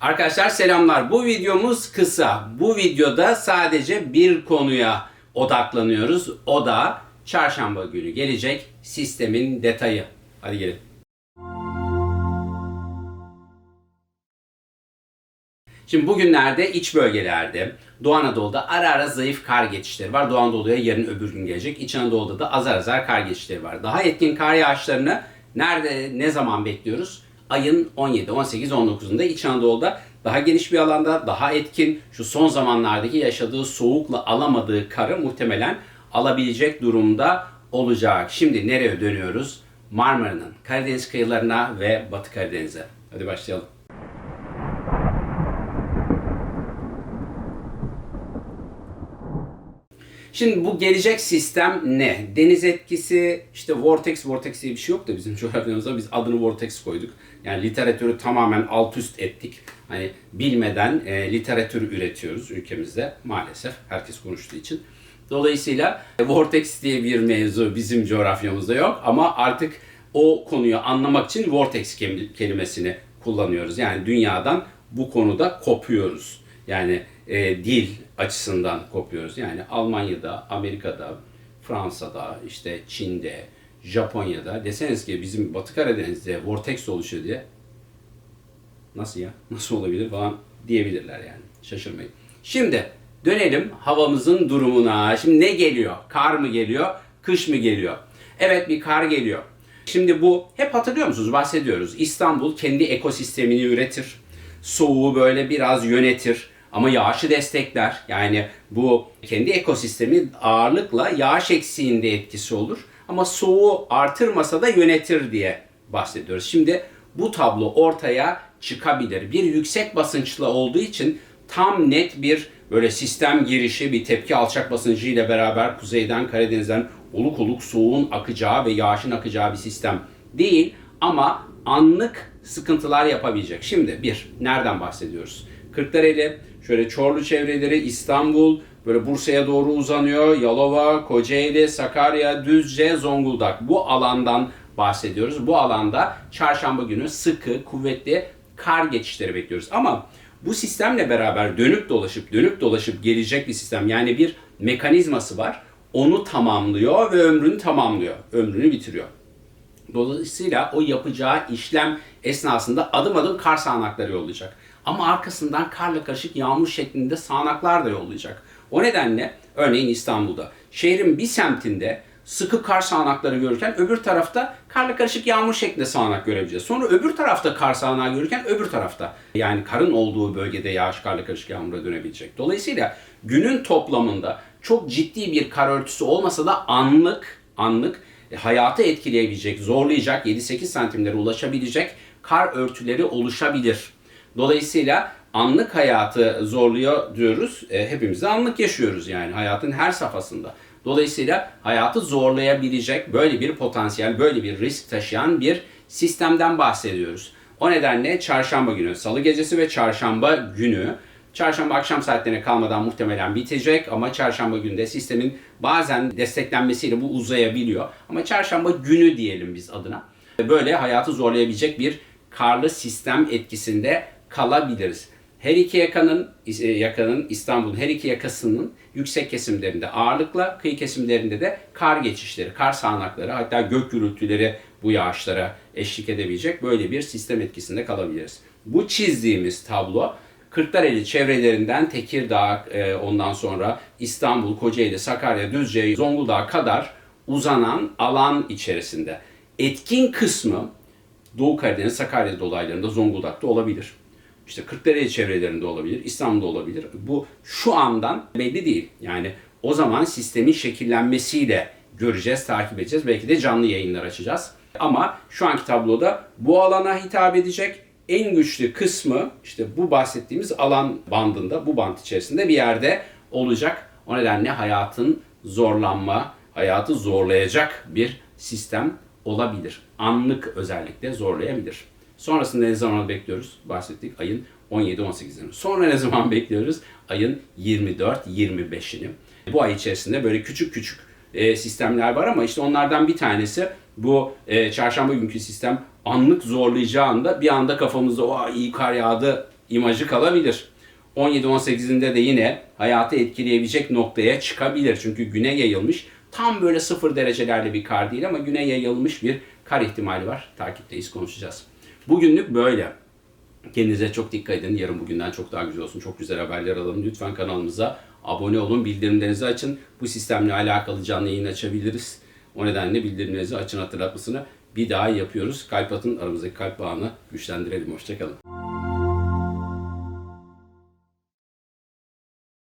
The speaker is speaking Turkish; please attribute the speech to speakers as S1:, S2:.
S1: Arkadaşlar selamlar. Bu videomuz kısa. Bu videoda sadece bir konuya odaklanıyoruz. O da çarşamba günü gelecek sistemin detayı. Hadi gelin. Şimdi bugünlerde iç bölgelerde Doğu Anadolu'da ara ara zayıf kar geçişleri var. Doğu Anadolu'ya yarın öbür gün gelecek. İç Anadolu'da da azar azar kar geçişleri var. Daha etkin kar yağışlarını nerede ne zaman bekliyoruz? Ayın 17, 18, 19'unda İç Anadolu'da daha geniş bir alanda, daha etkin, şu son zamanlardaki yaşadığı soğukla alamadığı karı muhtemelen alabilecek durumda olacak. Şimdi nereye dönüyoruz? Marmara'nın Karadeniz kıyılarına ve Batı Karadeniz'e. Hadi başlayalım. Şimdi bu gelecek sistem ne? Deniz etkisi, işte vortex, vortex diye bir şey yok da bizim coğrafyamızda biz adını vortex koyduk. Yani literatürü tamamen alt üst ettik. Hani bilmeden e, literatür üretiyoruz ülkemizde maalesef herkes konuştuğu için. Dolayısıyla e, vortex diye bir mevzu bizim coğrafyamızda yok ama artık o konuyu anlamak için vortex kelimesini kullanıyoruz. Yani dünyadan bu konuda kopuyoruz. Yani e, dil açısından kopuyoruz. Yani Almanya'da, Amerika'da, Fransa'da, işte Çin'de, Japonya'da deseniz ki bizim Batı Karadeniz'de vortex oluşuyor diye nasıl ya? Nasıl olabilir falan diyebilirler yani. Şaşırmayın. Şimdi dönelim havamızın durumuna. Şimdi ne geliyor? Kar mı geliyor? Kış mı geliyor? Evet bir kar geliyor. Şimdi bu hep hatırlıyor musunuz? Bahsediyoruz. İstanbul kendi ekosistemini üretir. Soğuğu böyle biraz yönetir ama yağışı destekler. Yani bu kendi ekosistemi ağırlıkla yağış eksiğinde etkisi olur. Ama soğuğu artırmasa da yönetir diye bahsediyoruz. Şimdi bu tablo ortaya çıkabilir. Bir yüksek basınçlı olduğu için tam net bir böyle sistem girişi bir tepki alçak basıncı ile beraber kuzeyden Karadeniz'den oluk oluk soğuğun akacağı ve yağışın akacağı bir sistem değil ama anlık sıkıntılar yapabilecek. Şimdi bir, nereden bahsediyoruz? Kırklareli, şöyle Çorlu çevreleri, İstanbul, böyle Bursa'ya doğru uzanıyor. Yalova, Kocaeli, Sakarya, Düzce, Zonguldak. Bu alandan bahsediyoruz. Bu alanda çarşamba günü sıkı, kuvvetli kar geçişleri bekliyoruz. Ama bu sistemle beraber dönüp dolaşıp dönüp dolaşıp gelecek bir sistem. Yani bir mekanizması var. Onu tamamlıyor ve ömrünü tamamlıyor. Ömrünü bitiriyor. Dolayısıyla o yapacağı işlem esnasında adım adım kar sağanakları yollayacak. Ama arkasından karla karışık yağmur şeklinde sağanaklar da yollayacak. O nedenle örneğin İstanbul'da şehrin bir semtinde sıkı kar sağanakları görürken öbür tarafta karla karışık yağmur şeklinde sağanak görebileceğiz. Sonra öbür tarafta kar sağanağı görürken öbür tarafta yani karın olduğu bölgede yağış karla karışık yağmura dönebilecek. Dolayısıyla günün toplamında çok ciddi bir kar örtüsü olmasa da anlık anlık hayatı etkileyebilecek, zorlayacak 7-8 santimlere ulaşabilecek kar örtüleri oluşabilir. Dolayısıyla anlık hayatı zorluyor diyoruz. E, hepimiz de anlık yaşıyoruz yani hayatın her safhasında. Dolayısıyla hayatı zorlayabilecek böyle bir potansiyel, böyle bir risk taşıyan bir sistemden bahsediyoruz. O nedenle çarşamba günü, salı gecesi ve çarşamba günü Çarşamba akşam saatlerine kalmadan muhtemelen bitecek ama çarşamba günü de sistemin bazen desteklenmesiyle bu uzayabiliyor. Ama çarşamba günü diyelim biz adına. Böyle hayatı zorlayabilecek bir karlı sistem etkisinde kalabiliriz. Her iki yakanın, yakanın İstanbul'un her iki yakasının yüksek kesimlerinde ağırlıkla, kıyı kesimlerinde de kar geçişleri, kar sağanakları hatta gök gürültüleri bu yağışlara eşlik edebilecek böyle bir sistem etkisinde kalabiliriz. Bu çizdiğimiz tablo Kırklareli çevrelerinden Tekirdağ, e, ondan sonra İstanbul, Kocaeli, Sakarya, Düzce, Zonguldak kadar uzanan alan içerisinde. Etkin kısmı Doğu Karadeniz, Sakarya dolaylarında Zonguldak'ta olabilir. İşte Kırklareli çevrelerinde olabilir, İstanbul'da olabilir. Bu şu andan belli değil. Yani o zaman sistemin şekillenmesiyle göreceğiz, takip edeceğiz. Belki de canlı yayınlar açacağız. Ama şu anki tabloda bu alana hitap edecek en güçlü kısmı işte bu bahsettiğimiz alan bandında, bu band içerisinde bir yerde olacak. O nedenle hayatın zorlanma, hayatı zorlayacak bir sistem olabilir. Anlık özellikle zorlayabilir. Sonrasında ne zaman bekliyoruz? Bahsettik ayın 17-18'ini. Sonra ne zaman bekliyoruz? Ayın 24-25'ini. Bu ay içerisinde böyle küçük küçük e, sistemler var ama işte onlardan bir tanesi bu e, çarşamba günkü sistem anlık zorlayacağında bir anda kafamızda o iyi kar yağdı imajı kalabilir. 17-18'inde de yine hayatı etkileyebilecek noktaya çıkabilir. Çünkü güne yayılmış. Tam böyle sıfır derecelerle bir kar değil ama güne yayılmış bir kar ihtimali var. Takipteyiz, konuşacağız. Bugünlük böyle. Kendinize çok dikkat edin. Yarın bugünden çok daha güzel olsun. Çok güzel haberler alalım. Lütfen kanalımıza abone olun. Bildirimlerinizi açın. Bu sistemle alakalı canlı yayın açabiliriz. O nedenle bildirimlerinizi açın hatırlatmasını bir daha yapıyoruz. Kalp atın. Aramızdaki kalp bağını güçlendirelim. Hoşçakalın.